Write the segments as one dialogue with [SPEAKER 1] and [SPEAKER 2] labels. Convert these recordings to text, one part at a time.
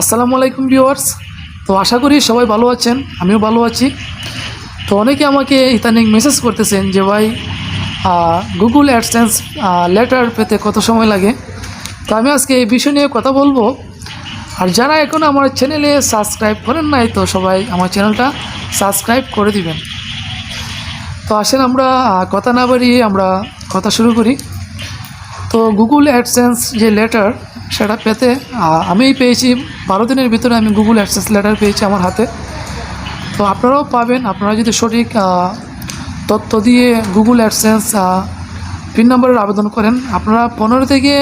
[SPEAKER 1] আসসালামু আলাইকুম ভিউয়ার্স। তো আশা করি সবাই ভালো আছেন, আমিও ভালো আছি। তো অনেকে আমাকে ইদানিং মেসেজ করতেছেন যে, ভাই গুগল অ্যাডসেন্স লেটার পেতে কত সময় লাগে? তো আমি আজকে এই বিষয় নিয়ে কথা বলব। আর যারা এখনও আমার চ্যানেলে সাবস্ক্রাইব করেন নাই, তো সবাই আমার চ্যানেলটা সাবস্ক্রাইব করে দিবেন। তো আসেন আমরা কথা না বাড়িয়ে আমরা কথা শুরু করি। তো গুগল অ্যাডসেন্স যে লেটার সেটা পেতে আহ, আমি পেয়েছি বারো দিনের ভিতরে আমি গুগল অ্যাডসেন্স লেটার পেয়েছি আমার হাতে। তো আপনারাও পাবেন আপনারা যদি সঠিক তথ্য দিয়ে গুগল অ্যাডসেন্স পিন নম্বরের আবেদন করেন আপনারা পনেরো থেকে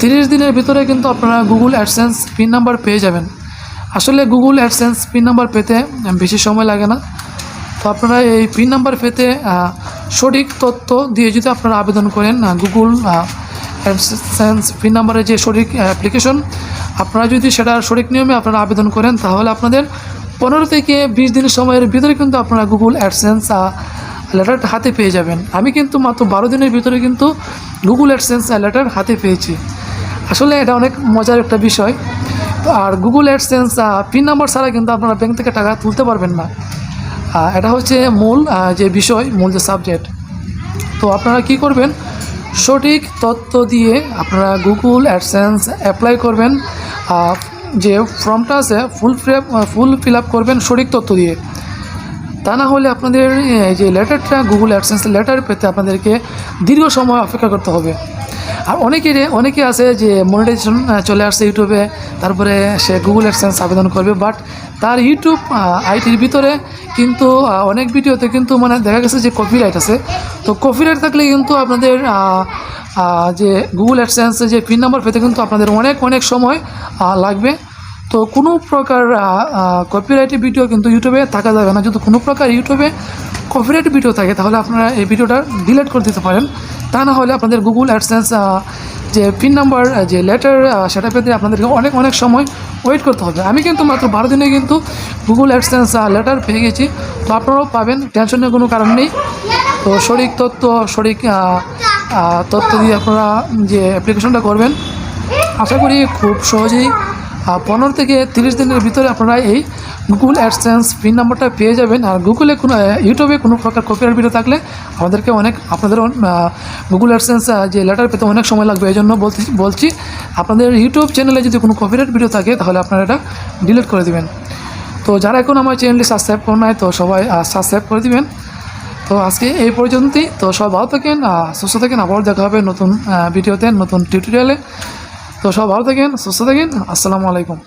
[SPEAKER 1] তিরিশ দিনের ভিতরে কিন্তু আপনারা গুগল অ্যাডসেন্স পিন নাম্বার পেয়ে যাবেন। আসলে গুগল অ্যাডসেন্স পিন নাম্বার পেতে বেশি সময় লাগে না। তো আপনারা এই পিন নাম্বার পেতে সঠিক তথ্য দিয়ে যদি আপনারা আবেদন করেন গুগল অ্যাডসেন্স পিন নাম্বারের যে সঠিক অ্যাপ্লিকেশন আপনারা যদি সেটা সঠিক নিয়মে আপনারা আবেদন করেন, তাহলে আপনাদের পনেরো থেকে বিশ দিনের সময়ের ভিতরে কিন্তু আপনারা গুগল অ্যাডসেন্স লেটার হাতে পেয়ে যাবেন। আমি কিন্তু মাত্র বারো দিনের ভিতরে কিন্তু গুগল অ্যাডসেন্স লেটার হাতে পেয়েছি। আসলে এটা অনেক মজার একটা বিষয়। আর গুগল অ্যাডসেন্স পিন নাম্বার ছাড়া কিন্তু আপনারা ব্যাংক থেকে টাকা তুলতে পারবেন না। এটা হচ্ছে মূল যে বিষয়, মূল যে সাবজেক্ট তো আপনারা কি করবেন সঠিক তথ্য দিয়ে আপনারা গুগল অ্যাডসেন্স অ্যাপ্লাই করবেন যে ফর্মটা আছে ফুল ফুল ফিল আপ করবেন সঠিক তথ্য দিয়ে। তা না হলে আপনাদের, এই যে লেটারটা গুগল অ্যাডসেন্স লেটার পেতে আপনাদেরকে দীর্ঘ সময় অপেক্ষা করতে হবে। আর অনেকের অনেকে আছে যে মনিটাইজেশন চলে আসছে ইউটিউবে তারপরে সে গুগল অ্যাডসেন্স আবেদন করবে বাট তার ইউটিউব আইটির ভিতরে কিন্তু অনেক ভিডিওতে কিন্তু মানে দেখা গেছে যে কপিরাইট আছে। তো কপিরাইট থাকলে কিন্তু আপনাদের যে গুগল অ্যাডসেন্সে যে পিন নাম্বার পেতে কিন্তু আপনাদের অনেক অনেক সময় লাগবে। তো কোনো প্রকার কপিরাইট ভিডিও কিন্তু ইউটিউবে থাকা যাবে না। যদি কোনো প্রকার ইউটিউবে কপিরাইট ভিডিও থাকে, তাহলে আপনারা এই ভিডিওটা ডিলিট করে দিতে পারেন। তা না হলে আপনাদের গুগল অ্যাডসেন্স যে পিন নাম্বার যে লেটার সেটা পেতে আপনাদেরকে অনেক অনেক সময় ওয়েট করতে হবে। আমি কিন্তু মাত্র বারো দিনে কিন্তু গুগল অ্যাডসেন্স লেটার পেয়ে গেছি। তো আপনারাও পাবেন টেনশনের কোনো কারণ নেই। তো সঠিক তথ্য সঠিক তথ্য দিয়ে আপনারা যে অ্যাপ্লিকেশনটা করবেন, আশা করি খুব সহজেই পনেরো থেকে তিরিশ দিনের ভিতরে আপনারা এই গুগল অ্যাডসেন্স পিন নাম্বারটা পেয়ে যাবেন আর গুগলে কোনো ইউটিউবে কোনো প্রকার কপিরাইট ভিডিও থাকলে আমাদেরকে অনেক, আপনাদের গুগল অ্যাডসেন্স যে লেটার পেতে অনেক সময় লাগবে, এই জন্য বলতে বলছি, আপনাদের ইউটিউব চ্যানেলে যদি কোনো কপিরাইট ভিডিও থাকে, তাহলে আপনারা এটা ডিলিট করে দেবেন। তো যারা এখন আমার চ্যানেলটি সাবস্ক্রাইব করে নাই, তো সবাই সাবস্ক্রাইব করে দিবেন। তো আজকে এই পর্যন্তই, তো সবাই ভালো থাকেন সুস্থ থাকেন, আবার দেখা হবে নতুন ভিডিওতে নতুন টিউটোরিয়ালে তো সব ভালো থাকেন, সুস্থ থাকেন, আসসালামু আলাইকুম।